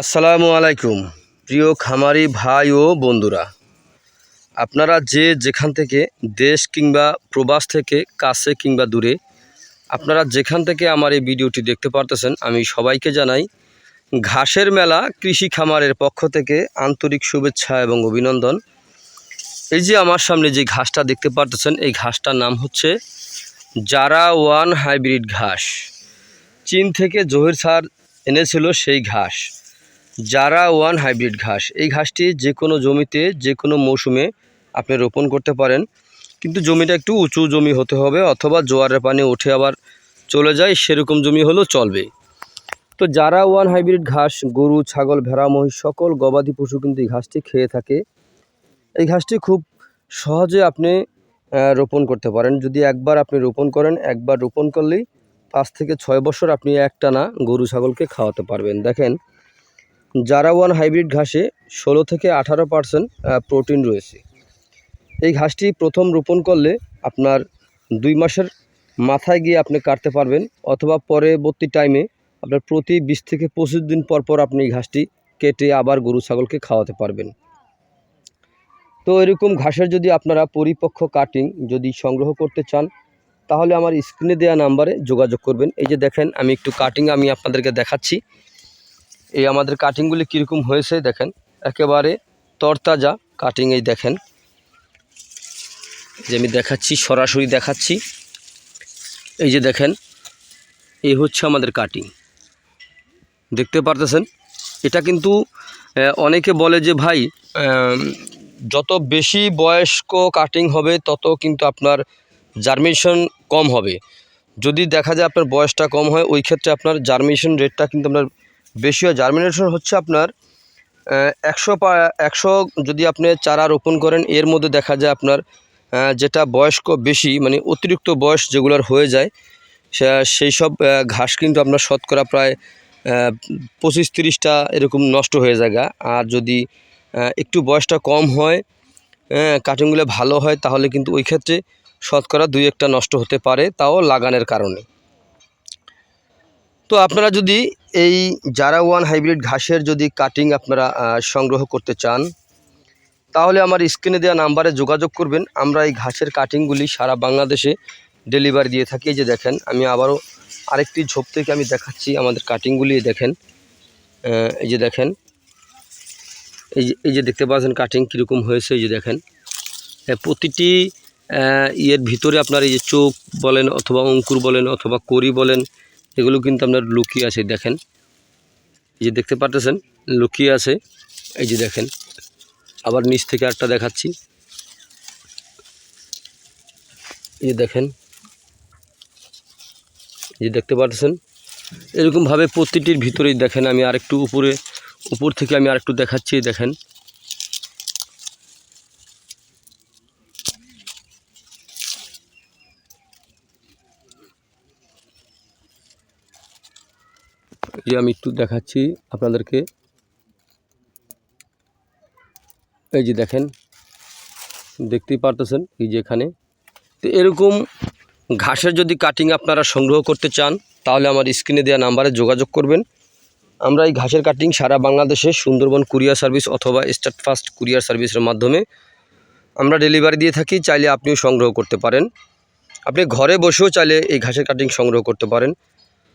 আসসালামু আলাইকুম, প্রিয় খামারি ভাই ও বন্ধুরা। আপনারা যে যেখান থেকে দেশ কিংবা প্রবাস থেকে কাছে কিংবা দূরে, আপনারা যেখান থেকে আমার এই ভিডিওটি দেখতে পারতেছেন, আমি সবাইকে জানাই, ঘাসের মেলা কৃষি খামারের পক্ষ থেকে আন্তরিক শুভেচ্ছা এবং অভিনন্দন। এই যে আমার সামনে যে ঘাসটা দেখতে পারতেছেন, এই ঘাসটার নাম হচ্ছে জারা ওয়ান হাইব্রিড ঘাস। চীন থেকে জহির স্যার এনেছিল সেই ঘাস। জারা ওয়ান হাইব্রিড ঘাস, এই ঘাসটি যে কোনো জমিতে যে কোনো মৌসুমে আপনি রোপণ করতে পারেন। কিন্তু জমিটা একটু উঁচু জমি হতে হবে অথবা জোয়ারের পানি উঠে আবার চলে যায়, সেরকম জমি হলেও চলবে। তো জারা ওয়ান হাইব্রিড ঘাস, গরু, ছাগল, ভেড়া, মহিষ, সকল গবাদি পশু কিন্তু এই ঘাসটি খেয়ে থাকে। এই ঘাসটি খুব সহজে আপনি রোপণ করতে পারেন। যদি একবার আপনি রোপণ করেন, একবার রোপণ করলেই পাঁচ থেকে ছয় বছর আপনি একটানা গরু, ছাগলকে খাওয়াতে পারবেন। দেখেন জারা ওয়ান হাইব্রিড ঘাসে ষোলো থেকে আঠারো পার্সেন্ট প্রোটিন রয়েছে। এই ঘাসটি প্রথম রোপণ করলে আপনার দুই মাসের মাথায় গিয়ে আপনি কাটতে পারবেন অথবা পরবর্তী টাইমে আপনার প্রতি বিশ থেকে পঁচিশ দিন পর পর আপনি এই ঘাসটি কেটে আবার গরু, ছাগলকে খাওয়াতে পারবেন। তো এরকম ঘাসের যদি আপনারা পরিপক্ক কাটিং যদি সংগ্রহ করতে চান, তাহলে আমার স্ক্রিনে দেওয়া নাম্বারে যোগাযোগ করবেন। এই যে দেখেন, আমি একটু কাটিং আমি আপনাদেরকে দেখাচ্ছি। এই আমাদের কাটিংগুলি কীরকম হয়েছে দেখেন, একেবারে তরতাজা কাটিং এই দেখেন। যে আমি দেখাচ্ছি, সরাসরি দেখাচ্ছি। এই যে দেখেন, এই হচ্ছে আমাদের কাটিং দেখতে পারতেছেন? এটা কিন্তু অনেকে বলে যে ভাই যত বেশি বয়স্ক কাটিং হবে, তত কিন্তু আপনার জার্মিনেশন কম হবে। যদি দেখা যায় আপনার বয়সটা কম হয়, ওই ক্ষেত্রে আপনার জার্মিনেশন রেটটা কিন্তু আপনার বেশি হয় জার্মিনেশন হচ্ছে আপনার একশো পা, একশো যদি আপনি চারা রোপণ করেন, এর মধ্যে দেখা যায় আপনার যেটা বয়স্ক বেশি মানে অতিরিক্ত বয়স যেগুলোর হয়ে যায় সেই সব ঘাস কিন্তু আপনার শতকরা প্রায় পঁচিশ তিরিশটা এরকম নষ্ট হয়ে যায় আর যদি একটু বয়সটা কম হয় হ্যাঁ কাটিংগুলো ভালো হয়, তাহলে কিন্তু ওই ক্ষেত্রে শতকরা দুই একটা নষ্ট হতে পারে, তাও লাগানের কারণে। তো আপনারা যদি এই জারা ওয়ান হাইব্রিড ঘাসের যদি কাটিং আপনারা সংগ্রহ করতে চান, তাহলে আমার স্ক্রিনে দেওয়া নাম্বারে যোগাযোগ করবেন। আমরা এই ঘাসের কাটিংগুলি সারা বাংলাদেশে ডেলিভারি দিয়ে থাকি। এই যে দেখেন, আমি আবারও আরেকটি ঝোপ থেকে আমি দেখাচ্ছি আমাদের কাটিংগুলি দেখেন এই যে দেখেন, এই যে এই যে দেখতে পাচ্ছেন কাটিং কীরকম হয়েছে। এই যে দেখেন প্রতিটি ইয়ের ভিতরে আপনার এই যে চোখ বলেন অথবা অঙ্কুর বলেন অথবা করি বলেন এগুলো কিন্তু আপনার লুকিয়ে আছে, দেখেন। এই যে দেখতে পারতেছেন, লুকিয়ে আছে। এই যে দেখেন, আবার নিচ থেকে একটা দেখাচ্ছি। এই যে দেখেন, এই যে দেখতে পারতেছেন, এরকমভাবে প্রতিটির ভিতরেই দেখেন, আমি আরেকটু উপরে, উপর থেকে আমি আরেকটু দেখাচ্ছি, দেখেন। যে আমি একটু দেখাচ্ছি আপনাদেরকে। এই যে দেখেন, দেখতেই পারতেছেন এই যে এখানে। তো এরকম ঘাসের যদি কাটিং আপনারা সংগ্রহ করতে চান, তাহলে আমার স্ক্রিনে দেওয়া নাম্বারে যোগাযোগ করবেন। আমরা এই ঘাসের কাটিং সারা বাংলাদেশে সুন্দরবন কুরিয়ার সার্ভিস অথবা স্টার্ট ফাস্ট কুরিয়ার সার্ভিসের মাধ্যমে আমরা ডেলিভারি দিয়ে থাকি, চাইলে আপনিও সংগ্রহ করতে পারেন। আপনি ঘরে বসেও চাইলে এই ঘাসের কাটিং সংগ্রহ করতে পারেন।